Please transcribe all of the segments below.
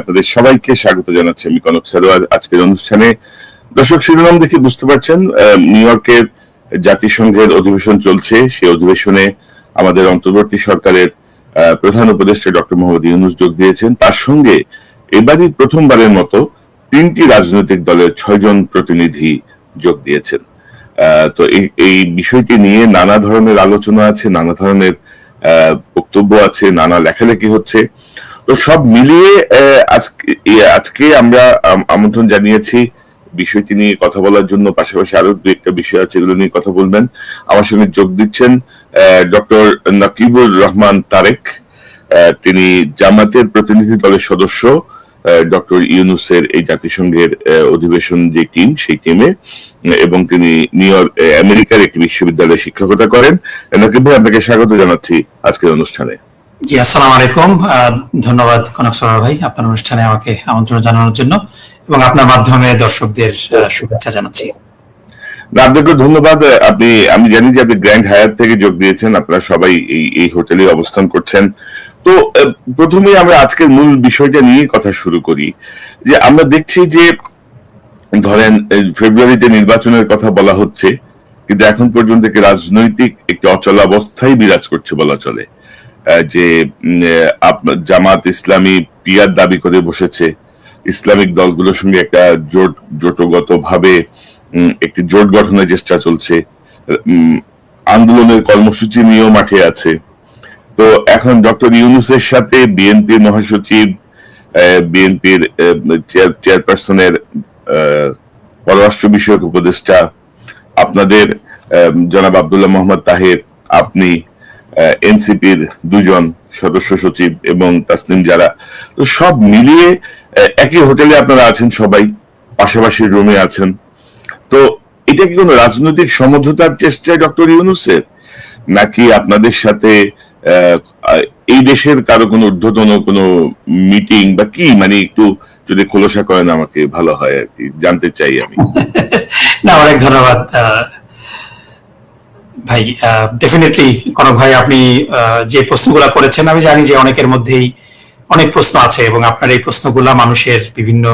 আপনাদের সবাইকে স্বাগত জানাচ্ছি আমি কনক সারোয়ার। আজকের অনুষ্ঠানে দর্শক শিরোনাম দেখে বুঝতে পারছেন নিউ ইয়র্কের জাতিসংঘের অধিবেশন চলছে। সেই অধিবেশনে আমাদের অন্তর্বর্তী সরকারের প্রধান উপদেষ্টা ডক্টর মোহাম্মদ ইউনুস যোগ দিয়েছেন। তার সঙ্গে এবারই প্রথমবারের মতো তিনটি রাজনৈতিক দলের ছয়জন প্রতিনিধি যোগ দিয়েছেন। তো এই বিষয়টি নিয়ে নানা ধরনের আলোচনা আছে, নানা ধরনের বক্তব্য আছে, নানা লেখালেখি হচ্ছে। তো সব মিলিয়ে আজকে আমরা আমন্ত্রণ জানিয়েছি বিষয়টি নিয়ে কথা বলার জন্য। পাশাপাশি আরও দু একটা বিষয় আছে এগুলো নিয়ে কথা বলবেন। আমার সঙ্গে যোগ দিচ্ছেন ডক্টর নাকিবুর রহমান তারেক। তিনি জামাতের প্রতিনিধি দলের সদস্য। ডক্টর ইউনুসের এই জাতিসংঘের অধিবেশন যে টিম, সেই টিমে এবং তিনি নিউ ইয়র্ক আমেরিকার একটি বিশ্ববিদ্যালয়ে শিক্ষকতা করেন। নাকিব ভাই, আপনাকে স্বাগত জানাচ্ছি আজকের অনুষ্ঠানে। জি, আসসালামু আলাইকুম। ধন্যবাদ কনক সরোয়ার ভাই আপনার অনুষ্ঠানে আমাকে আমন্ত্রণ জানানোর জন্য এবং আপনার মাধ্যমে দর্শকদের শুভেচ্ছা জানাচ্ছি। আপনাকে ধন্যবাদ। আপনি, আমি জানি যে আপনি গ্র্যান্ড হায়ার থেকে যোগ দিয়েছেন, আপনারা সবাই এই এই হোটেলে অবস্থান করছেন। তো প্রথমেই আমরা আজকের মূল বিষয়টা নিয়ে কথা শুরু করি। যে আমরা দেখছি যে, ধরেন ফেব্রুয়ারিতে নির্বাচনের কথা বলা হচ্ছে, কিন্তু এখন পর্যন্ত রাজনৈতিক, একটি অচলাবস্থাই বিরাজ করছে বলা চলে। যে জামাত ইসলামী পিয়ার দাবি করে বসেছে। ইসলামিক দলগুলোর সঙ্গে একটা জোট জোটগত ভাবে একটি জোট গঠনের চেষ্টা চলছে। আন্দোলনের কর্মসূচি নিয়েও মাঠে আছে। তো এখন ডক্টর ইউনুসের সাথে বিএনপির মহাসচিব বিএনপির চেয়ারপারসনের পররাষ্ট্র বিষয়ক উপদেষ্টা, আপনাদের জনাব আবদুল্লাহ মোহাম্মদ তাহের, আপনি এনসিপির দুজন সদস্য সচিব এবং তাসনিম যারা তো সব মিলিয়ে একই হোটেলে আপনারা আছেন সবাই, পাশাপাশি রুমে আছেন। তো এটা কি কোনো রাজনৈতিক সমঝোতার চেষ্টায় ডক্টর ইউনুসের? নাকি আপনাদের সাথে এই দেশের কারও কোনো ঊর্ধ্বতন কোনো মিটিং বা কি? মানে একটু যদি খোলসা করেন আমাকে, ভালো হয় আর কি। জানতে চাই আমি। না, অনেক ধন্যবাদ ভাই ডেফিনেটলি কনক ভাই, আপনি যে প্রশ্নগুলো করেছেন, আমি জানি যে অনেকের মধ্যেই অনেক প্রশ্ন আছে এবং আপনার এই প্রশ্নগুলা মানুষের বিভিন্ন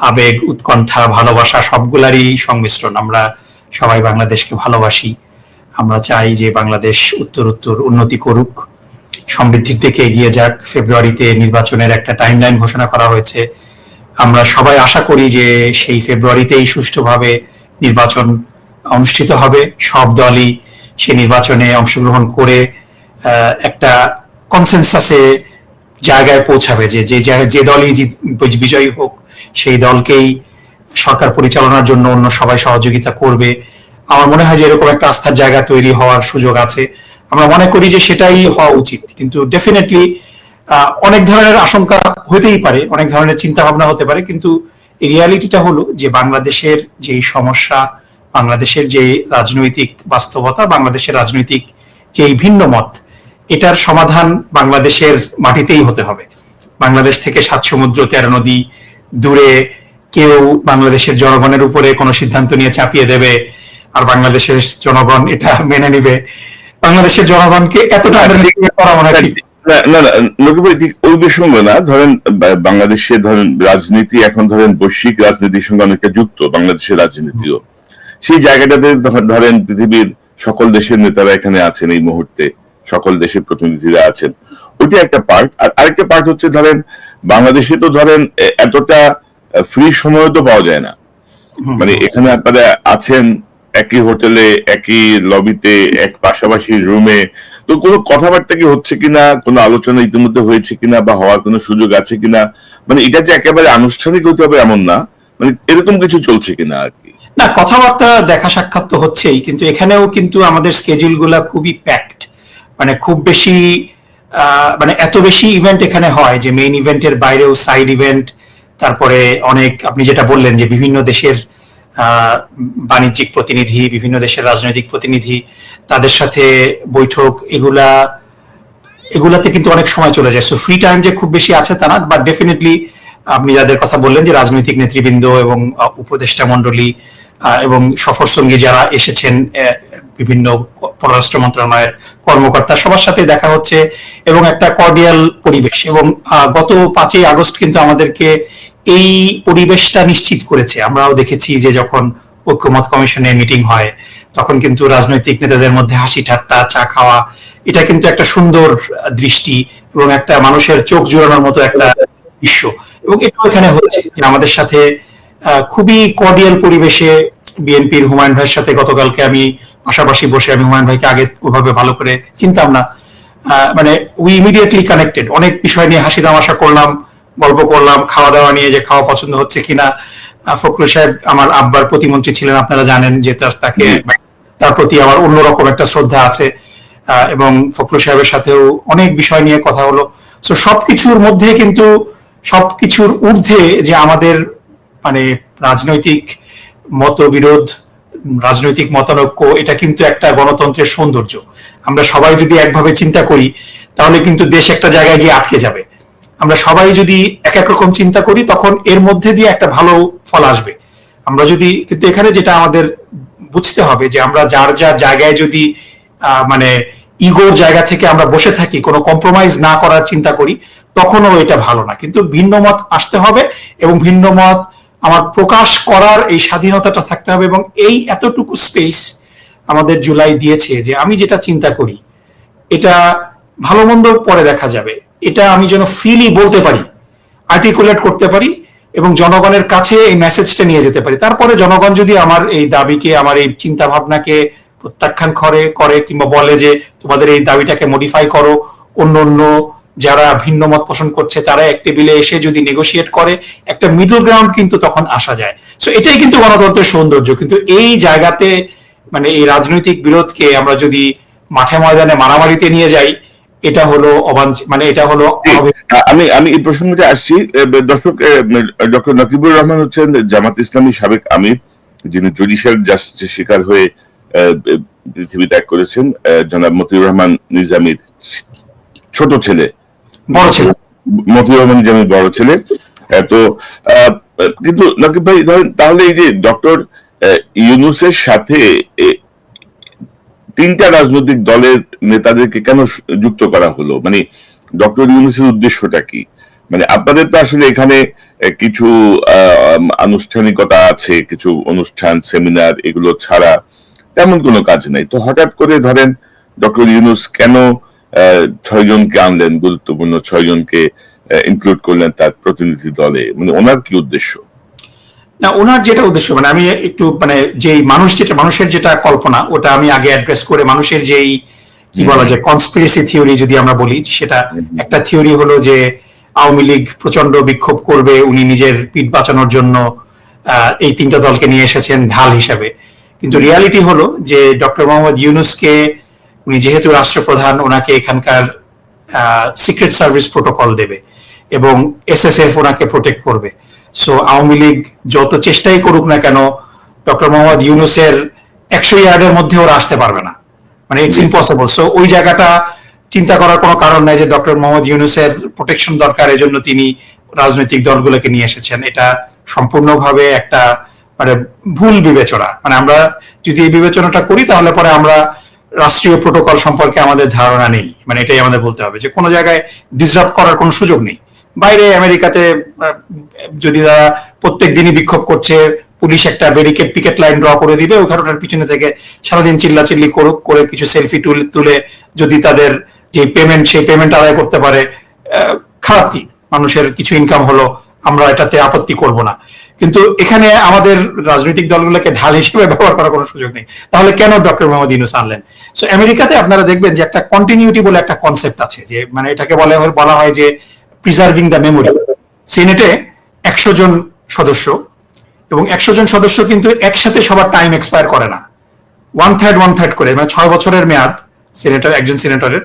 আবেগ, উৎকণ্ঠা, ভালোবাসা সবগুলারই সংমিশ্রণ। আমরা সবাই বাংলাদেশকে ভালোবাসি। আমরা চাই যে বাংলাদেশ উত্তর উত্তর উন্নতি করুক। সমৃদ্ধির দিকে এগিয়ে যাক। ফেব্রুয়ারিতে নির্বাচনের একটা টাইমলাইন ঘোষণা করা হয়েছে। আমরা সবাই আশা করি যে সেই ফেব্রুয়ারিতেই সুষ্ঠুভাবে নির্বাচন অনুষ্ঠিত হবে। সব দলই সে নির্বাচনে অংশগ্রহণ করে একটা কনসেনসাসে জায়গায় পৌঁছাবে যে যে জায়গায় যে দলই বিজয়ী হোক, সেই দলকেই সরকার পরিচালনার জন্য অন্য সবাই সহযোগিতা করবে। আমার মনে হয় যে এরকম একটা আস্থার জায়গা তৈরি হওয়ার সুযোগ আছে। আমরা মনে করি যে সেটাই হওয়া উচিত। কিন্তু ডেফিনেটলি অনেক ধরনের আশঙ্কা হতেই পারে, অনেক ধরনের চিন্তা ভাবনা হতে পারে। কিন্তু রিয়ালিটিটা হলো যে বাংলাদেশের যেই সমস্যা বাংলাদেশের যে রাজনৈতিক বাস্তবতা বাংলাদেশের রাজনৈতিক যে এই ভিন্ন মত এটার সমাধান বাংলাদেশের মাটিতেই হতে হবে। বাংলাদেশ থেকে সাত সমুদ্র তেরো নদী দূরে কেউ বাংলাদেশের জনগণের উপরে কোনো সিদ্ধান্ত নিয়ে চাপিয়ে দেবে আর বাংলাদেশের জনগণ এটা মেনে নিবে। বাংলাদেশের জনগণকে এতটা করা মনে হয় না ওই ধরেন বাংলাদেশে ধরেন রাজনীতি এখন ধরেন বৈশ্বিক রাজনীতির সঙ্গে অনেকটা যুক্ত বাংলাদেশের রাজনীতিও। সেই জায়গাটাতে ধরেন পৃথিবীর সকল দেশের নেতারা এখানে আছেন এই মুহূর্তে সকল দেশের প্রতিনিধিরা আছেন। ওইটা একটা পার্ট আর আরেকটা পার্ট হচ্ছে ধরেন বাংলাদেশে তো ধরেন এতটা ফ্রি সময় তো পাওয়া যায় না। মানে এখানে আপনারা আছেন একই হোটেলে একই লবিতে এক পাশাপাশি রুমে তো কোনো কথাবার্তা কি হচ্ছে কিনা কোনো আলোচনা ইতিমধ্যে হয়েছে কিনা বা হওয়ার কোনো সুযোগ আছে কিনা? মানে এটা যে একেবারে আনুষ্ঠানিক হতে হবে এমন না। মানে এরকম কিছু চলছে কিনা আর কি। না, কথাবার্তা দেখা সাক্ষাৎ তো হচ্ছেই, কিন্তু এখানেও কিন্তু আমাদের স্কেজুলগুলা খুবই প্যাকড মানে খুব বেশি মানে এত বেশি ইভেন্ট এখানে হয় যে মেইন ইভেন্টের বাইরেও সাইড ইভেন্ট তারপরে অনেক, আপনি যেটা বললেন যে বিভিন্ন দেশের বাণিজ্যিক প্রতিনিধি, বিভিন্ন দেশের রাজনৈতিক প্রতিনিধি, তাদের সাথে বৈঠক, এগুলা, এগুলাতে কিন্তু অনেক সময় চলে যায়। সো ফ্রি টাইম যে খুব বেশি আছে তা না বাট ডেফিনেটলি আপনি যাদের কথা বললেন যে রাজনৈতিক নেতৃবৃন্দ এবং উপদেষ্টা মন্ডলী এবং সফর সঙ্গী যারা এসেছেন বিভিন্ন পররাষ্ট্র মন্ত্রণালয়ের কর্মকর্তা, সবার সাথে দেখা হচ্ছে এবং একটা কর্ডিয়াল পরিবেশ এবং গত পাঁচই আগস্ট কিন্তু আমাদেরকে এই পরিবেশটা নিশ্চিত করেছে। আমরাও দেখেছি যে যখন ঐক্যমত কমিশনের মিটিং হয়, তখন কিন্তু রাজনৈতিক নেতাদের মধ্যে হাসি ঠাট্টা, চা খাওয়া, এটা কিন্তু একটা সুন্দর দৃষ্টি এবং একটা মানুষের চোখ জোড়ানোর মতো একটা দৃশ্য। এবং এটাও এখানে হচ্ছে আমাদের সাথে খুবই কর্ডিয়াল পরিবেশে বিএনপির হুমায়ুন ভাইয়ের সাথে গতকালকে আমি পাশাপাশি বসে আমি হুমায়ুন ভাইকে আগে ওভাবে ভালো করে চিনতাম না। মানে উই ইমিডিয়েটলি কানেক্টেড অনেক বিষয় নিয়ে হাসি তামাশা করলাম গল্প করলাম খাওয়া দাওয়া নিয়ে যে খাওয়া পছন্দ হচ্ছে কিনা। ফখরুল সাহেব আমার আব্বার প্রতিমন্ত্রী ছিলেন আপনারা জানেন যে তাকে তার প্রতি আমার অন্যরকম একটা শ্রদ্ধা আছে। আহ, এবং ফখরুল সাহেবের সাথেও অনেক বিষয় নিয়ে কথা হলো। তো সবকিছুর মধ্যে কিন্তু সবকিছুর ঊর্ধ্বে যে আমাদের মানে রাজনৈতিক মতবিরোধ, রাজনৈতিক মতানৈক্য, এটা কিন্তু একটা গণতন্ত্রের সৌন্দর্য। আমরা সবাই যদি একভাবে চিন্তা করি, তাহলে কিন্তু দেশ একটা জায়গায় গিয়ে আটকে যাবে। আমরা সবাই যদি এক এক রকম চিন্তা করি, তখন এর মধ্যে দিয়ে একটা ভালো ফল আসবে। আমরা যদি, কিন্তু এখানে যেটা আমাদের বুঝতে হবে যে আমরা যার যার জায়গায় যদি মানে ইগোর জায়গা থেকে আমরা বসে থাকি, কোনো কম্প্রোমাইজ না করার চিন্তা করি, তখনও এটা ভালো না। কিন্তু ভিন্ন মত আসতে হবে এবং ভিন্ন মত আমার প্রকাশ করার এই স্বাধীনতাটা থাকতে হবে এবং এই এতটুকু স্পেস আমাদের জুলাই দিয়েছে যে আমি যেটা চিন্তা করি, এটা ভালো মন্দ পরে দেখা যাবে। এটা আমি যেন ফ্রিলি বলতে পারি আর্টিকুলেট করতে পারি এবং জনগণের কাছে এই মেসেজটা নিয়ে যেতে পারি। তারপরে জনগণ যদি আমার এই দাবিকে, আমার এই চিন্তা ভাবনাকে প্রত্যাখ্যান করে করে কিংবা বলে যে তোমাদের এই দাবিটাকে মডিফাই করো, অন্য অন্য যারা ভিন্ন মত পোষণ করছে তারা এক টেবিলে এসে যদি নেগোশিয়েট করে একটা মিডল গ্রাউন্ড কিন্তু তখন আসা যায়। সো এটাই কিন্তু গণতন্ত্রের সৌন্দর্য। কিন্তু এই জায়গাতে মানে এই রাজনৈতিক বিরোধকে আমরা যদি মাঠে ময়দানে মারামারিতে নিয়ে যাই এটা হলো অবাঞ্ছিত মানে এটা হলো আমি আমি এই প্রসঙ্গতে আসছি। দর্শক ডক্টর নকিবুর রহমান হচ্ছেন জামাত ইসলামী সাবেক আমির যিনি জুডিশিয়াল জাস্টিসের শিকার হয়ে পৃথিবী ত্যাগ করেছেন। জনাব মতিউর রহমান নিজামীর ছোট ছেলে। বড় ছিল। মতিউর রহমান নিজামীর বড় ছেলে তো কিন্তু নকিব ভাই ধরেন তাহলে এই যে ডক্টর ইউনুসের সাথে তিনটা রাজনৈতিক দলের নেতাদেরকে কেন যুক্ত করা হলো? মানে ডক্টর ইউনুসের উদ্দেশ্যটা কি? মানে আপনাদের তো আসলে এখানে কিছু আনুষ্ঠানিকতা আছে কিছু অনুষ্ঠান সেমিনার এগুলো ছাড়া তেমন কোনো কাজ নাই। তো হঠাৎ করে ধরেন ডক্টর ইউনুস কেন আহ, ছয়জনকে আনলেন গুরুত্বপূর্ণ ছয়জনকে ইনক্লুড করলেন তার প্রতিনিধি দলে। মানে ওনার কি উদ্দেশ্য? না ওনার যেটা উদ্দেশ্য মানে আমি একটু মানে যেই মানুষ যেটা মানুষের যেটা কল্পনা ওটা আমি আগে অ্যাড্রেস করে মানুষের যেই কি বলা যায় কনস্পিরেসি থিওরি যদি আমরা বলি সেটা একটা থিওরি হলো যে আওয়ামী লীগ প্রচণ্ড বিক্ষোভ করবে উনি নিজের পিঠ বাঁচানোর জন্য আহ, এই তিনটা দলকে নিয়ে এসেছেন ঢাল হিসাবে। কিন্তু রিয়ালিটি হলো যে ডক্টর মোহাম্মদ ইউনুসকে উনি যেহেতু রাষ্ট্রপ্রধান, ওনাকে এখানকার সিক্রেট সার্ভিস প্রোটোকল দেবে এবং এসএসএফ ওনাকে প্রোটেক্ট করবে। সো আওয়ামী লীগ যত চেষ্টাই করুক না কেন ডক্টর মোহাম্মদ ইউনুসের একশো ইয়ার্ডের মধ্যে ওরা আসতে পারবে না। মানে ইটস ইম্পসিবল সো ওই জায়গাটা চিন্তা করার কোনো কারণ নাই যে ডক্টর মোহাম্মদ ইউনুসের প্রোটেকশন দরকার, এজন্য তিনি রাজনৈতিক দলগুলোকে নিয়ে এসেছেন। এটা সম্পূর্ণভাবে একটা মানে ভুল বিবেচনা। মানে আমরা যদি এই বিবেচনাটা করি, তাহলে পরে আমরা রাষ্ট্রীয় প্রোটোকল সম্পর্কে আমাদের ধারণা নেই। মানে এটাই আমাদের বলতে হবে যে কোনো জায়গায় ডিসরাপ্ট করার কোনো সুযোগ নেই। বাইরে আমেরিকাতে যদি তারা প্রত্যেক দিনই বিক্ষোভ করছে, পুলিশ একটা ব্যারিকেড পিকেট লাইন ড্র করে দিবে, ওই ওটার পিছনে থেকে সারাদিন চিল্লাচিল্লি করুক, করে কিছু সেলফি তুলে তুলে যদি তাদের যে পেমেন্ট সেই পেমেন্ট আদায় করতে পারে খারাপ কি? মানুষের কিছু ইনকাম হলো, আমরা এটাতে আপত্তি করব না। কিন্তু এখানে আমাদের রাজনৈতিক দলগুলোকে ঢাল হিসেবে ব্যবহার করার কোনো সুযোগ নেই। তাহলে কেন ডক্টর মোহাম্মদ ইউনুস আনলেন? সো আমেরিকাতে আপনারা দেখবেন যে একটা কন্টিনিউটি বলে একটা কনসেপ্ট আছে, যে মানে এটাকে বলা বলা হয় যে প্রিজার্ভিং দ্য মেমোরি সিনেটে একশো জন সদস্য এবং একশো জন সদস্য কিন্তু একসাথে সবার টাইম এক্সপায়ার করে না। ওয়ান থার্ড ওয়ান থার্ড করে মানে ছয় বছরের মেয়াদ সিনেটর একজন সিনেটরের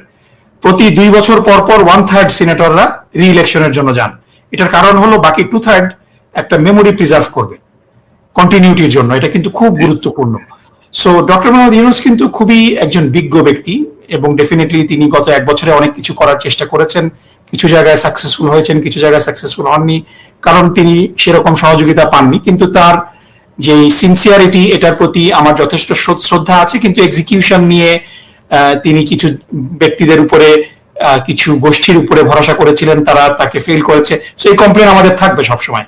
প্রতি দুই বছর পর পর ওয়ান থার্ড সিনেটররা রি ইলেকশনের জন্য যান। এটার কারণ হলো বাকি টু থার্ড একটা মেমোরি প্রিজার্ভ করবে কন্টিনিউটির জন্য। এটা কিন্তু খুব গুরুত্বপূর্ণ। সো ডক্টর মোহাম্মদ ইউনুস কিন্তু খুবই একজন বিজ্ঞ ব্যক্তি এবং ডেফিনেটলি তিনি গত এক বছরে অনেক কিছু করার চেষ্টা করেছেন। কিছু জায়গায় সাকসেসফুল হয়েছেন, কিছু জায়গায় সাকসেসফুল হননি। কারণ তিনি সেরকম সহযোগিতা পাননি। কিন্তু তার যে সিনসিয়ারিটি এটার প্রতি আমার যথেষ্ট শ্রদ্ধ- আছে। কিন্তু এক্সিকিউশন নিয়ে তিনি কিছু ব্যক্তিদের উপরে কিছু গোষ্ঠীর উপরে ভরসা করেছিলেন। তারা তাকে ফেল করেছে। সো এই কমপ্লেন আমাদের থাকবে সবসময়।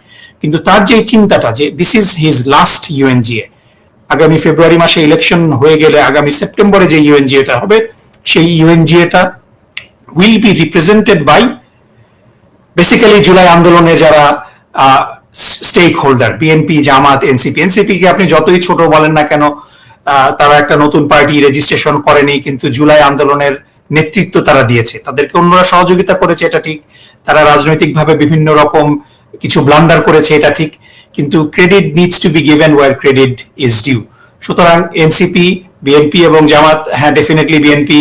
কিন্তু তার যে চিন্তাটা যে this is his last UNGA আগামী ফেব্রুয়ারি মাসে ইলেকশন হয়ে গেলে আগামী সেপ্টেম্বরে যে ইউএনজিএটা হবে সেই ইউএনজিএটা will be represented by basically July আন্দোলনে যারা stakeholder BNP Jamaat NCP NCP কে আপনি যতই ছোট বলেন না কেন আহ, তারা একটা নতুন পার্টি রেজিস্ট্রেশন করেনি কিন্তু জুলাই আন্দোলনের নেতৃত্ব তারা দিয়েছে। তাদেরকে অন্যরা সহযোগিতা করেছে এটা ঠিক। তারা রাজনৈতিকভাবে বিভিন্ন রকম কিছু ব্লান্ডার করেছে, এটা ঠিক, কিন্তু credit needs to be given where credit is due সুতরাং এনসিপি বিএনপি এবং জামাত হ্যাঁ ডেফিনেটলি বিএনপি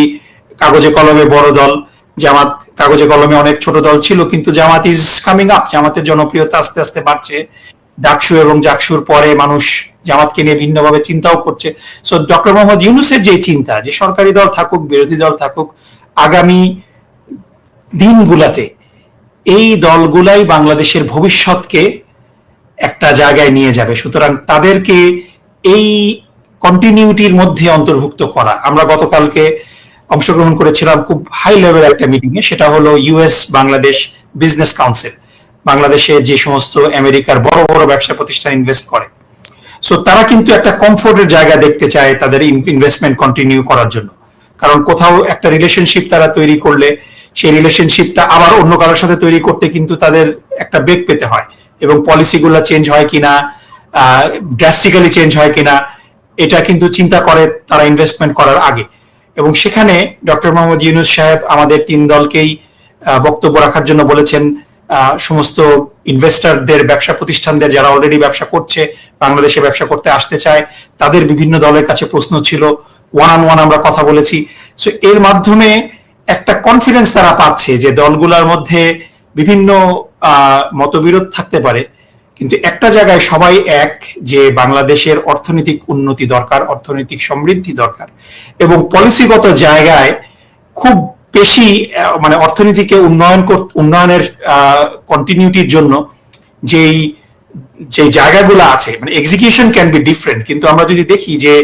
কাগজে কলমে বড় দল, জামাত কাগজে কলমে অনেক ছোট দল ছিল, কিন্তু জামাত ইজ কামিং আপ জামাতের জনপ্রিয়তা আস্তে আস্তে বাড়ছে। ডাকসু এবং জাকসুর পরে মানুষ জামাতকে নিয়ে ভিন্নভাবে চিন্তাও করছে। সো ডক্টর মোহাম্মদ ইউনুসের যে চিন্তা, যে সরকারি দল থাকুক, বিরোধী দল থাকুক, আগামী দিনগুলাতে এই দলগুলাই বাংলাদেশের ভবিষ্যৎকে একটা জায়গায় নিয়ে যাবে। সুতরাং তাদেরকে এই কন্টিনিউটির মধ্যে অন্তর্ভুক্ত করা। আমরা গতকালকে অংশগ্রহণ করেছিলাম খুব হাই লেভেল একটা মিটিং এ সেটা হলো ইউএস বাংলাদেশ বিজনেস কাউন্সিল বাংলাদেশে যে সমস্ত আমেরিকার বড় বড় ব্যবসা প্রতিষ্ঠান ইনভেস্ট করে। সো তারা কিন্তু একটা কমফোর্টের জায়গা দেখতে চায় তাদের ইনভেস্টমেন্ট কন্টিনিউ করার জন্য। কারণ কোথাও একটা রিলেশনশিপ তারা তৈরি করলে সেই রিলেশনশিপটা আবার অন্য কারোর সাথে তৈরি করতে কিন্তু তাদের একটা বেগ পেতে হয় এবং পলিসিগুলো চেঞ্জ হয় কিনা ড্রাস্টিক্যালি চেঞ্জ হয় কিনা, এটা কিন্তু চিন্তা করে তারা ইনভেস্টমেন্ট করার আগে। এবং সেখানে ডক্টর মোহাম্মদ ইউনুস সাহেব আমাদের তিন দলকেই বক্তব্য রাখার জন্য বলেছেন সমস্ত ইনভেস্টরদের ব্যবসা প্রতিষ্ঠানদের যারা অলরেডি ব্যবসা করছে, বাংলাদেশে ব্যবসা করতে আসতে চায়, তাদের বিভিন্ন দলের কাছে প্রশ্ন ছিল। ওয়ান অন ওয়ান আমরা কথা বলেছি। সো এর মাধ্যমে একটা কনফিডেন্স তারা পাচ্ছে যে দলগুলোর মধ্যে বিভিন্ন মতবিরোধ থাকতে পারে। কিন্তু একটা জায়গায় সবাই এক যে বাংলাদেশের অর্থনৈতিক উন্নতি দরকার, অর্থনৈতিক সমৃদ্ধি দরকার এবং পলিসিগত জায়গায় খুব বেশি মানে অর্থনীতিকে উন্নয়ন উন্নয়নের কন্টিনিউটির জন্য যেই যে জায়গাগুলো আছে মানে এক্সিকিউশন ক্যান বি ডিফারেন্ট কিন্তু আমরা যদি দেখি যে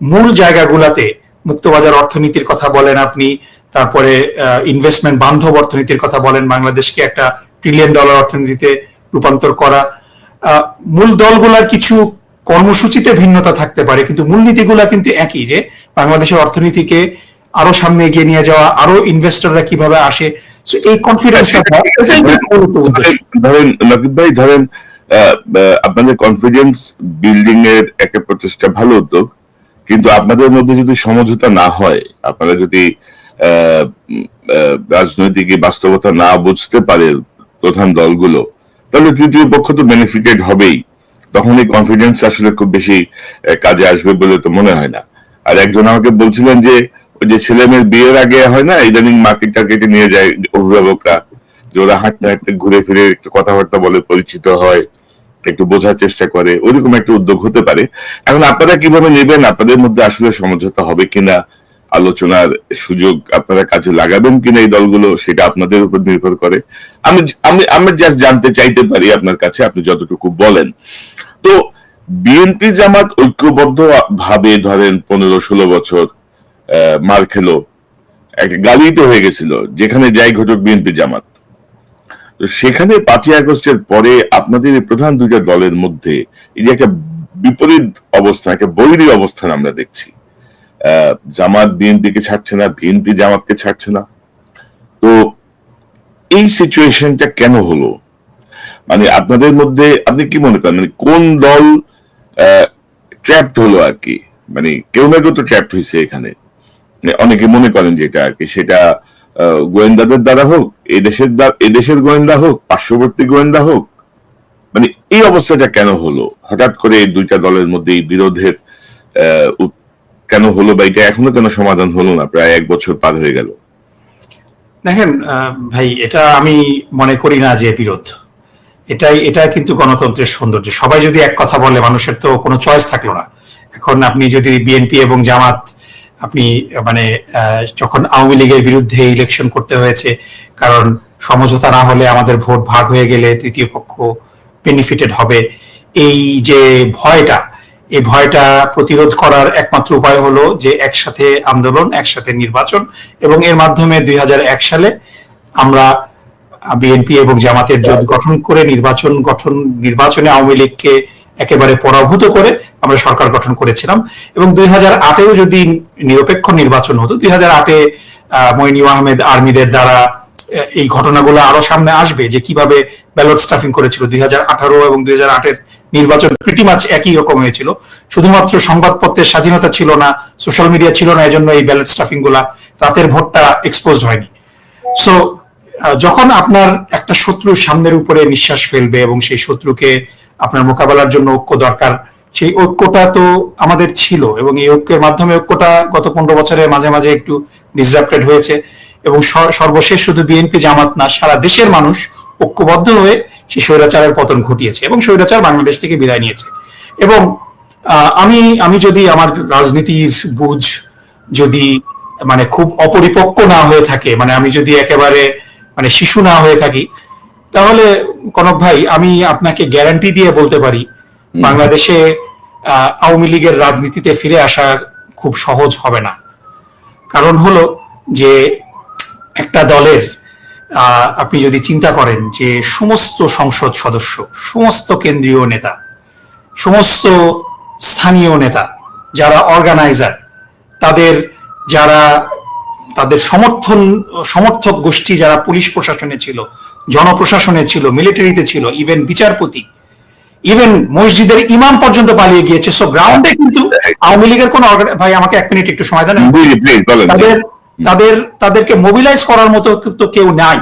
মূল জায়গাগুলোতে মুক্তবাজার অর্থনীতির কথা বলেন আপনি তারপরে ইনভেস্টমেন্ট বান্ধব অর্থনীতির কথা বলেন বাংলাদেশকে একটা ট্রিলিয়ন ডলার অর্থনীতিতে রূপান্তর করা। মূল দলগুলার কিছু কর্মসূচিতে ভিন্নতা থাকতে পারে কিন্তু মূলনীতিগুলা কিন্তু একই যে বাংলাদেশের অর্থনীতিকে আরও সামনে এগিয়ে নিয়ে যাওয়া আরও ইনভেস্টররা কীভাবে আসে। এই কনফিডেন্সটা এটাই কিন্তু মূলত উদ্দেশ্য। ধরেন নকিব ভাই ধরেন আপনাদের কনফিডেন্স বিল্ডিং এর একটা প্রচেষ্টা ভালো উদ্যোগ কিন্তু আপনাদের মধ্যে যদি সমঝোতা না হয় আপনারা যদি রাজনৈতিক বাস্তবতা না বুঝতে পারে প্রধান দলগুলো, তাহলে তৃতীয় পক্ষ তো বেনিফিটেড হবেই। তখন এই কনফিডেন্স আসলে খুব বেশি কাজে আসবে বলে তো মনে হয় না। আর একজন আমাকে বলছিলেন যে, ওই যে ছেলে মেয়ের বিয়ের আগে হয় না, ইদানিং মার্কেট টার্কেটে নিয়ে যায় অভিভাবকরা, যে ওরা হাঁটতে হাঁটতে ঘুরে ফিরে একটু কথাবার্তা বলে পরিচিত হয়, একটু বোঝার চেষ্টা করে, ওইরকম একটা উদ্যোগ হতে পারে। এখন আপনারা কীভাবে নেবেন? আপনাদের মধ্যে আসলে সমঝোতা হবে কিনা? আলোচনার সুযোগ আপনারা কাজে লাগাবেন কিনা এই দলগুলো, সেটা আপনাদের উপর নির্ভর করে। আমি আমি আমি জাস্ট জানতে চাইতে পারি আপনার কাছে, আপনি যতটুকু বলেন। তো বিএনপি জামাত ঐক্যবদ্ধ ভাবে ধরেন পনেরো ষোলো বছর মার খেলো একটা গালি তো হয়ে গেছিল, যেখানে যাই ঘটুক বিএনপি জামাত। তো সেখানে পাঁচই আগস্টের পরে আপনাদের প্রধান দুইটা দলের মধ্যে এই যে একটা বিপরীত অবস্থান একটা বৈরী অবস্থান আমরা দেখছি। জামাত বিএনপিকে ছাড়ছে না, বিএনপি জামাতকে ছাড়ছে না। তো এই সিচুয়েশনটা কেন হলো? মানে আপনাদের মধ্যে আপনি কি মনে করেন? মানে কোন দল ট্র্যাপড হলো আর কি? মানে কেউ না কেউ তো ট্র্যাপড হয়েছে এখানে। মানে অনেকে মনে করেন যেটা আর কি, সেটা গোয়েন্দাদের দ্বারা হোক এই দেশের দ্বা- দেশের গোয়েন্দা হোক, পার্শ্ববর্তী গোয়েন্দা হোক মানে এই অবস্থাটা কেন হলো? হঠাৎ করে এই দুইটা দলের মধ্যে এই বিরোধের কেন হলো বা এটা এখনও কেন সমাধান হলো না? প্রায় এক বছর পার হয়ে গেল। দেখেন ভাই, এটা আমি মনে করি না যে বিরোধ। এটাই, এটা কিন্তু গণতন্ত্রের সৌন্দর্য। সবাই যদি এক কথা বলে, মানুষের তো কোনো চয়েস থাকল না। এখন আপনি যদি বিএনপি এবং জামাত, আপনি মানে যখন আওয়ামী লীগের বিরুদ্ধে ইলেকশন করতে হয়েছে, কারণ সমঝোতা না হলে আমাদের ভোট ভাগ হয়ে গেলে তৃতীয় পক্ষ বেনিফিটেড হবে। এই যে ভয়টা এই ভয়টা প্রতিরোধ করার একমাত্র উপায় হলো যে একসাথে আন্দোলন, একসাথে নির্বাচন এবং এর মাধ্যমে দুই হাজার এক সালে আমরা বিএনপি এবং জামাতের জোট গঠন করে নির্বাচন, গঠন, নির্বাচনে আওয়ামী লীগকে একেবারে পরাভূত করে আমরা সরকার গঠন করেছিলাম এবং দুই হাজার আটেও যদি নিরপেক্ষ নির্বাচন হতো, দুই হাজার আটে মইনিউ আহমেদ আর্মিদের দ্বারা এই ঘটনাগুলো আরও সামনে আসবে যে কীভাবে ব্যালট স্টাফিং করেছিল দুই হাজার আঠারো এবং দুই হাজার আটের নির্বাচন প্রিটি মাছ একই রকম হয়েছিল। শুধুমাত্র সংবাদপত্রের স্বাধীনতা ছিল না সোশ্যাল মিডিয়া ছিল না, এজন্য এই ব্যালট স্টাফিংগুলা রাতের ভোটটা এক্সপোজ হয়নি। সো যখন আপনার একটা শত্রু সামনের উপরে নিঃশ্বাস ফেলবে এবং সেই শত্রুকে আপনার মোকাবেলার জন্য ঐক্য দরকার, সেই ঐক্যটা তো আমাদের ছিল এবং এই ঐক্যের মাধ্যমে ঐক্যটা গত পনেরো বছরে মাঝে মাঝে একটু ডিসরাপ্টেড হয়েছে এবং সর্বশেষ শুধু বিএনপি জামাত না, সারা দেশের মানুষ ঐক্যবদ্ধ হয়ে সেই স্বৈরাচারের পতন ঘটিয়েছে এবং স্বৈরাচার বাংলাদেশ থেকে বিদায় নিয়েছে। এবং আমি আমি যদি আমার রাজনীতির বুঝ যদি মানে খুব অপরিপক্ক না হয়ে থাকে মানে আমি যদি একেবারে মানে শিশু না হয়ে থাকি তাহলে কনক ভাই আমি আপনাকে গ্যারান্টি দিয়ে বলতে পারি বাংলাদেশে আওয়ামী লীগের রাজনীতিতে ফিরে আসা খুব সহজ হবে না। কারণ হলো যে একটা দলের আপনি যদি চিন্তা করেন যে সমস্ত সংসদ সদস্য সমস্ত কেন্দ্রীয় নেতা সমস্ত স্থানীয় নেতা যারা অর্গানাইজার তাদের যারা তাদের সমর্থন সমর্থক গোষ্ঠী যারা পুলিশ প্রশাসনে ছিল জনপ্রশাসনে ছিল মিলিটারিতে ছিল ইভেন বিচারপতি ইভেন মসজিদের ইমাম পর্যন্ত পালিয়ে গিয়েছে। সো গ্রাউন্ডে কিন্তু আওয়ামী লীগের কোন ভাই আমাকে এক মিনিট একটু সময় দেন। তাদের তাদের, তাদেরকে মোবিলাইজ করার মতো তো কেউ নাই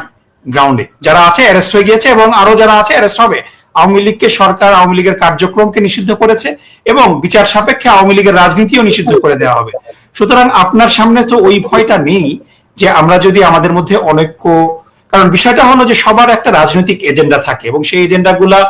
গ্রাউন্ডে যারা আছে অ্যারেস্ট হয়ে গিয়েছে এবং আরও যারা আছে অ্যারেস্ট হবে। আওয়ামী লীগকে সরকার, আওয়ামী লীগের কার্যক্রমকে নিষিদ্ধ করেছে এবং বিচার সাপেক্ষে আওয়ামী লীগের রাজনীতিও নিষিদ্ধ করে দেওয়া হবে। সুতরাং আপনার সামনে তো ওই ভয়টা নেই যে আমরা যদি আমাদের মধ্যে অনৈক্য, কারণ বিষয়টা হলো যে সবার একটা রাজনৈতিক এজেন্ডা থাকে এবং সেই এজেন্ডাগুলা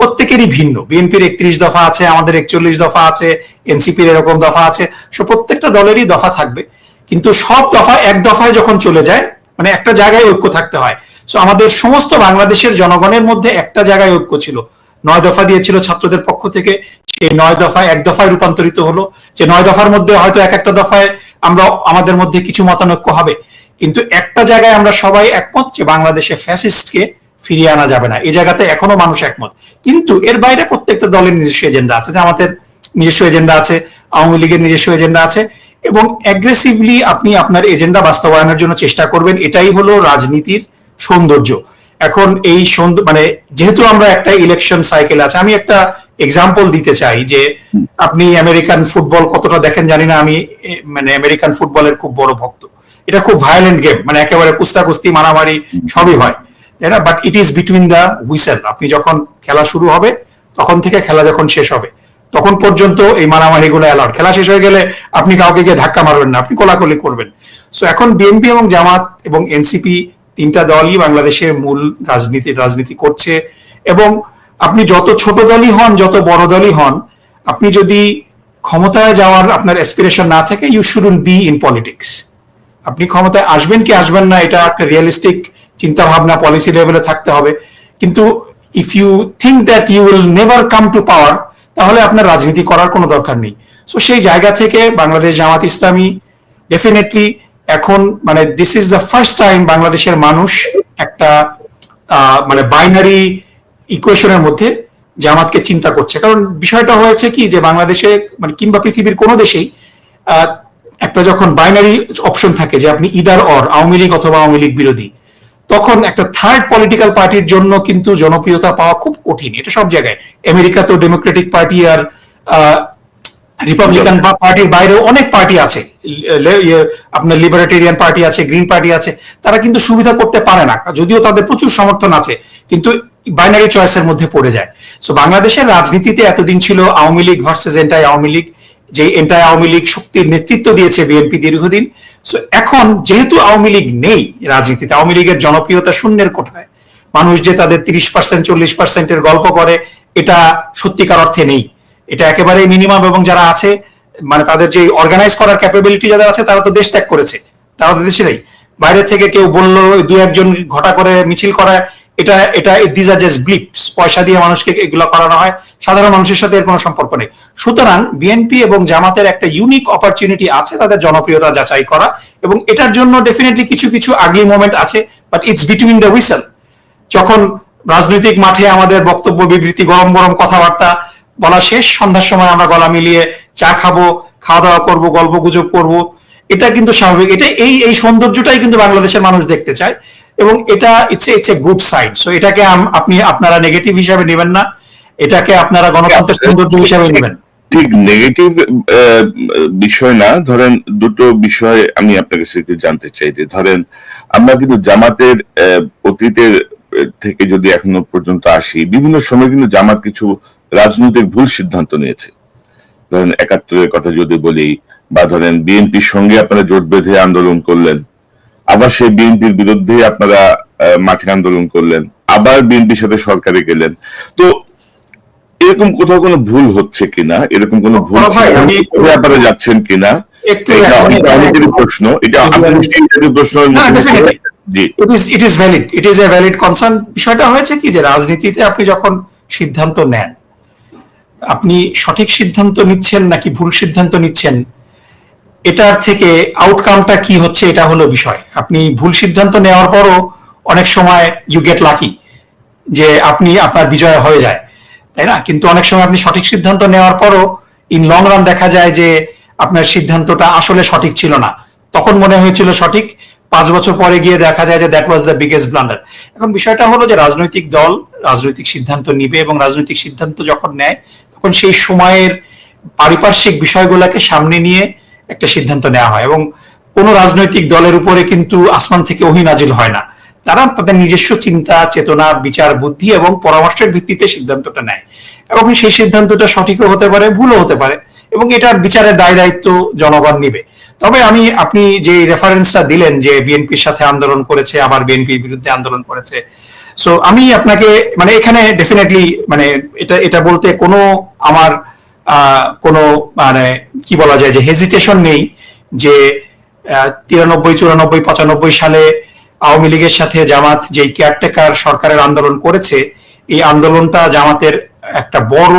প্রত্যেকেরই ভিন্ন। বিএনপির একত্রিশ দফা আছে, আমাদের একচল্লিশ দফা আছে, এনসিপির এরকম দফা আছে। সো প্রত্যেকটা দলেরই দফা থাকবে। কিন্তু সব দফা, এক দফায় যখন চলে যায় মানে একটা জায়গায় ঐক্য থাকতে হয়। সো আমাদের সমস্ত বাংলাদেশের জনগণের মধ্যে একটা জায়গায় ঐক্য ছিল। নয় দফা দিয়েছিল ছাত্রদের পক্ষ থেকে, সেই নয় দফায় এক দফায় রূপান্তরিত হলো। যে নয় দফার মধ্যে হয়তো এক একটা দফায় আমরা, আমাদের মধ্যে কিছু মতানৈক্য হবে। কিন্তু একটা জায়গায় আমরা সবাই একমত যে বাংলাদেশে ফ্যাসিস্টকে ফিরিয়ে আনা যাবে না। এই জায়গাতে এখনও মানুষ একমত। কিন্তু এর বাইরে প্রত্যেকটা দলের নিজস্ব এজেন্ডা আছে। যে আমাদের নিজস্ব এজেন্ডা আছে, আওয়ামী লীগের নিজস্ব এজেন্ডা আছে। এবং অ্যাগ্রেসিভলি আপনি আপনার এজেন্ডা বাস্তবায়নের জন্য চেষ্টা করবেন। এটাই হলো রাজনীতির সৌন্দর্য। এখন এই মানে যেহেতু আমরা একটা ইলেকশন সাইকেল আছে, আমি একটা এক্সাম্পল দিতে চাই যে আপনি আমেরিকান ফুটবল কতটা দেখেন জানি না, আমি মানে আমেরিকান ফুটবলের খুব বড় ভক্ত। এটা খুব ভায়োলেন্ট গেম মানে একেবারে কুস্তা কুস্তি মারামারি সবই হয়। তাই না? But it is between the whistle আপনি যখন খেলা শুরু হবে, তখন থেকে খেলা যখন শেষ হবে। তখন পর্যন্ত এই মারামারি গুলো অ্যালাউড খেলা শেষ হয়ে গেলে আপনি কাউকে গিয়ে ধাক্কা মারবেন না, আপনি কোলাকুলি করবেন। সো এখন বিএনপি এবং জামাত এবং এনসিপি তিনটা দলই বাংলাদেশের মূল রাজনীতি রাজনীতি করছে এবং আপনি যত ছোট দলই হন, যত বড় দলই হন, আপনি যদি ক্ষমতায় যাওয়ার আপনার অ্যাসপিরেশন না থাকে you shouldn't be in politics আপনি ক্ষমতায় আসবেন কি আসবেন না, এটা একটা রিয়েলিস্টিক চিন্তা ভাবনা পলিসি লেভেলে থাকতে হবে। কিন্তু if you think that you will never come to power তাহলে আপনার রাজনীতি করার কোনো দরকার নেই। সো সেই জায়গা থেকে বাংলাদেশ জামাত ইসলামী ডেফিনেটলি এখন মানে this is the first time বাংলাদেশের মানুষ একটা মানে বাইনারি ইকুয়েশনের মধ্যে জামাতকে চিন্তা করছে। কারণ বিষয়টা হয়েছে কি যে বাংলাদেশে মানে কিংবা পৃথিবীর কোনো দেশেই একটা যখন বাইনারি অপশন থাকে যে আপনি ইদার অর আওয়ামী লীগ অথবা আওয়ামী লীগ বিরোধী তখন একটা থার্ড পলিটিক্যাল পার্টির জন্য কিন্তু জনপ্রিয়তা পাওয়া খুব কঠিন। এটা সব জায়গায়। আমেরিকা তো ডেমোক্রেটিক পার্টি আর রিপাবলিকান পার্টির বাইরেও অনেক পার্টি আছে। ইয়ে, আপনার লিবারেটেরিয়ান পার্টি আছে গ্রিন পার্টি আছে। তারা কিন্তু সুবিধা করতে পারে না। যদিও তাদের প্রচুর সমর্থন আছে কিন্তু বাইনারি চয়েসের মধ্যে পড়ে যায়। সো বাংলাদেশের রাজনীতিতে এতদিন ছিল আওয়ামী লীগ ভার্সেস এন্টাই আওয়ামী লীগ। যে এন্টাই আওয়ামী লীগ শক্তির নেতৃত্ব দিয়েছে বিএনপি দীর্ঘদিন সো এখন যেহেতু আওয়ামী লীগ নেই রাজনীতিতে, আওয়ামী লীগের জনপ্রিয়তা শূন্যের কোঠায়। মানুষ যে তাদের তিরিশ পার্সেন্ট চল্লিশ পার্সেন্টের গল্প করে, এটা সত্যিকার অর্থে নেই। এটা একেবারে মিনিমাম এবং যারা আছে মানে তাদের যে অর্গানাইজ করার ক্যাপাবিলিটি যাদের আছে, তারা তো দেশ ত্যাগ করেছে। তারা তো দেশে নেই। বাইরে থেকে কেউ বলল দু একজন ঘটা করে মিছিল করা এটা এটা দিজ আর জাস্ট ব্লিপস পয়সা দিয়ে মানুষকে এগুলো করানো হয়, সাধারণ মানুষের সাথে এর কোনো সম্পর্ক নেই। সুতরাং বিএনপি এবং জামাতের একটা ইউনিক অপরচুনিটি আছে তাদের জনপ্রিয়তা যাচাই করা, এবং এটার জন্য ডেফিনেটলি কিছু কিছু আগলি মোমেন্ট আছে but it's between the whistle যখন রাজনৈতিক মাঠে আমাদের বক্তব্য, বিবৃতি, গরম গরম কথাবার্তা বলা শেষ, সন্ধ্যার সময় আমরা গলা মিলিয়ে চা খাব, খাওয়া দাওয়া করব, গল্প গুজব করব, এটা কিন্তু স্বাভাবিক। এটা এই এই সৌন্দর্যটাই কিন্তু বাংলাদেশের মানুষ দেখতে চায়। এবং এটা it's it's a good side so এটাকে আপনি আপনারা নেগেটিভ হিসাবে নেবেন না। এটাকে আপনারা গণতন্ত্রের সৌন্দর্য হিসাবে নেবেন। ঠিক নেগেটিভ বিষয় না। ধরেন দুটো বিষয় আমি আপনার কাছে একটু জানতে চাই যে ধরেন আমরা কিন্তু জামাতের অতীতের থেকে যদি এখনও পর্যন্ত আসি বিভিন্ন সময় কিন্তু জামাত কিছু রাজনৈতিক ভুল সিদ্ধান্ত নিয়েছে। ধরেন একাত্তরের কথা যদি বলি বা ধরেন বিএনপির সঙ্গে আপনারা জোট বেঁধে আন্দোলন করলেন আবার সেই বিএনপির বিরুদ্ধে আপনারা মাঠে আন্দোলন করলেন আবার বিএনপির সাথে সরকারে গেলেন। তো এরকম কোথাও কোনো ভুল হচ্ছে কিনা? এরকম কোনো ভুল আপনারা যাচ্ছেন কিনা? প্রশ্ন। এটা it is it is valid it is a valid concern বিষয়টা হয়েছে কি যে রাজনীতিতে আপনি যখন সিদ্ধান্ত নেন আপনি সঠিক সিদ্ধান্ত নিচ্ছেন নাকি ভুল সিদ্ধান্ত নিচ্ছেন এটার থেকে আউটকামটা কি হচ্ছে এটা হলো বিষয়। আপনি ভুল সিদ্ধান্ত নেওয়ার পরও অনেক সময় ইউ গেট লাকি যে আপনি আপনার বিজয় হয়ে যায়, তাই না? কিন্তু অনেক সময় আপনি সঠিক সিদ্ধান্ত নেওয়ার পরও ইন লং রান দেখা যায় যে আপনার সিদ্ধান্তটা আসলে সঠিক ছিল না। তখন মনে হয়েছিল সঠিক, পাঁচ বছর পরে গিয়ে দেখা যায় যে that was the biggest blunder এখন বিষয়টা হলো যে রাজনৈতিক দল রাজনৈতিক সিদ্ধান্ত নিবে এবং রাজনৈতিক সিদ্ধান্ত যখন নেয়, তখন সেই সময়ের পারিপার্শ্বিক বিষয়গুলোকে সামনে নিয়ে একটা সিদ্ধান্ত নেওয়া হয় এবং কোনো রাজনৈতিক দলের উপরে কিন্তু আসমান থেকে অহিনাজিল হয় না। তারা তাদের নিজস্ব চিন্তা, চেতনা, বিচার, বুদ্ধি এবং পরামর্শের ভিত্তিতে সিদ্ধান্তটা নেয়। এবং সেই সিদ্ধান্তটা সঠিকও হতে পারে, ভুলও হতে পারে এবং এটার বিচারের দায় দায়িত্ব জনগণ নিবে। তবে আমি, আপনি যে রেফারেন্সটা দিলেন যে বিএনপির সাথে আন্দোলন করেছে, আবার বিএনপির বিরুদ্ধে আন্দোলন করেছে সো আমি আপনাকে মানে এখানে ডেফিনেটলি মানে এটা এটা বলতে কোনো আমার কোনো মানে কি বলা যায় যে হেজিটেশন নেই যে তিরানব্বই, চুরানব্বই, পঁচানব্বই সালে আওয়ামী লীগের সাথে জামাত যেই কেয়ারটেকার সরকারের আন্দোলন করেছে, এই আন্দোলনটা জামাতের একটা বড়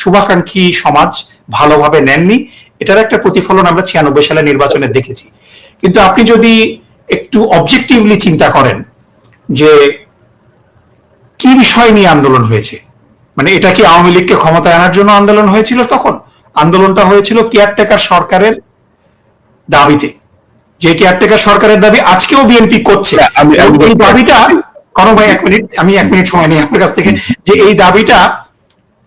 শুভাকাঙ্ক্ষী সমাজ ভালোভাবে নেননি। এটার একটা প্রতিফলন আমরা ছিয়ানব্বই সালে নির্বাচনে দেখেছি। কিন্তু আপনি যদি একটু অবজেক্টিভলি চিন্তা করেন যে, কি বিষয় নিয়ে আন্দোলন হয়েছে? মানে এটা কি আওয়ামী লীগকে ক্ষমতায় আনার জন্য আন্দোলন হয়েছিল তখন? আন্দোলনটা হয়েছিল কেয়ারটেকার সরকারের দাবিতে। যে কেয়ারটেকার সরকারের দাবি আজকেও বিএনপি করছে। আমি এই দাবিটা করো ভাই এক মিনিট আমি এক মিনিট সময় নিই আপনার কাছ থেকে। যে এই দাবিটা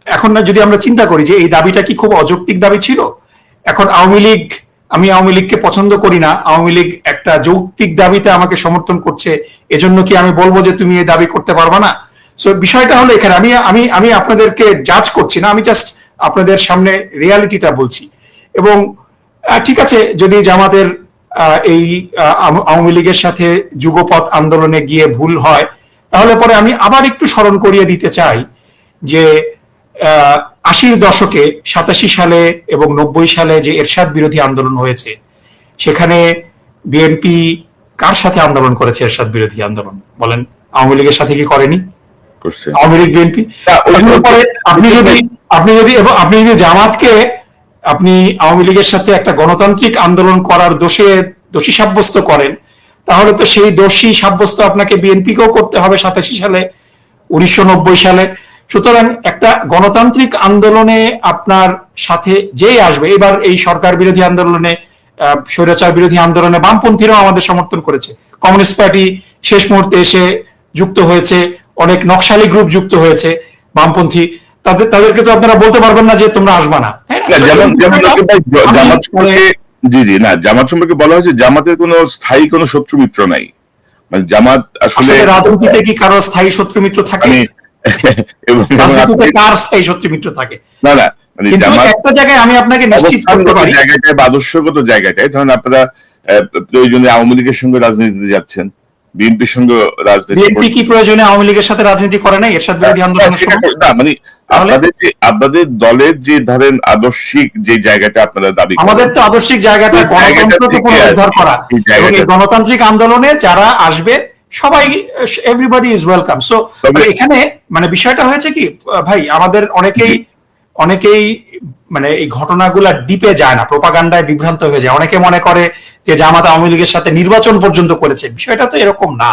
এখন না যদি আমরা চিন্তা করি যে এই দাবিটা কি খুব অযৌক্তিক দাবি ছিল? এখন আওয়ামী লীগ আমি আওয়ামী লীগকে পছন্দ করি না। আওয়ামী লীগ একটা যৌক্তিক দাবিতে আমাকে সমর্থন করছে। এজন্য কি আমি বলব যে তুমি এই দাবি করতে পারবা না? সো বিষয়টা হলো এখানে, আমি আমি আমি আপনাদেরকে জাজ করছি না, আমি জাস্ট আপনাদের সামনে রিয়ালিটিটা বলছি। এবং ঠিক আছে, যদি জামাতের এই আওয়ামী লীগের সাথে যুগপথ আন্দোলনে গিয়ে ভুল হয়, তাহলে পরে আমি আবার একটু স্মরণ করিয়ে দিতে চাই যে আশির দশকে সাতাশি সালে এবং নব্বই সালে যে এরশাদ বিরোধী আন্দোলন হয়েছে, সেখানে বিএনপি কার সাথে আন্দোলন করেছে এরশাদ বিরোধী আন্দোলন? বলেন, আওয়ামী লীগের সাথে কি করেনি? করছে। আওয়ামী লীগ বিএনপি। আপনি যদি আপনি যদি এবং আপনি যদি জামাতকে আপনি আওয়ামী লীগের সাথে একটা গণতান্ত্রিক আন্দোলন করার দোষে দোষী সাব্যস্ত করেন তাহলে তো সেই দোষী সাব্যস্ত আপনাকে বিএনপিকেও করতে হবে সাতাশি সালে উনিশশো নব্বই সালে। সুতরাং একটা গণতান্ত্রিক আন্দোলনে আপনার সাথে যেই আসবে এবার এই সরকার বিরোধী আন্দোলনে আহ, স্বৈরাচার বিরোধী আন্দোলনে বামপন্থীরাও আমাদের সমর্থন করেছে। কমিউনিস্ট পার্টি শেষ মুহূর্তে এসে যুক্ত হয়েছে। অনেক নকশালি গ্রুপ যুক্ত হয়েছে বামপন্থী। তাদের তাদেরকে তো আপনারা বলতে পারবেন না যে তোমরা আসবা না জ- আমি জামাত সম্পর্কে জি জি না জামাত সম্পর্কে বলা হয়েছে জামাতের কোনো স্থায়ী কোনো শত্রু মিত্র নাই। মানে জামাত আসলে রাজনীতিতে কি কারও স্থায়ী শত্রু মিত্র থাকে? রাজনীতিতে কার স্থায়ী শত্রু মিত্র থাকে? না না মানে একটা জায়গায় আমি আপনাকে নিশ্চিত করতে পারি। জায়গাটায় বা আদর্শগত জায়গাটায়? ধরেন আপনারা প্রয়োজনে আওয়ামী লীগের সঙ্গে রাজনীতিতে যাচ্ছেন। বিএনপির সঙ্গে রাজনীতি বিএনপি কি প্রয়োজনে আওয়ামী লীগের সাথে রাজনীতি করে নাই? এরশাদ বিরোধী সময়? কর- না মানে আপনাদের যে আপনাদের দলের যে ধরেন আদর্শিক যে জায়গাটা আপনারা দাবি আমাদের তো আদর্শিক জায়গাটা গণতন্ত্র তো পুনরুদ্ধার করা। গণতান্ত্রিক আন্দোলনে যারা আসবে সবাই এভরিবডি ইজ ওয়েলকাম সো এখানে মানে বিষয়টা হয়েছে কি ভাই আমাদের অনেকেই অনেকেই মানে এই ঘটনাগুলো ডিপে যায় না প্রপাগান্ডায় বিভ্রান্ত হয়ে যায়। অনেকে মনে করে যে জামাত আওয়ামী লীগের সাথে নির্বাচন পর্যন্ত করেছে। বিষয়টা তো এরকম না।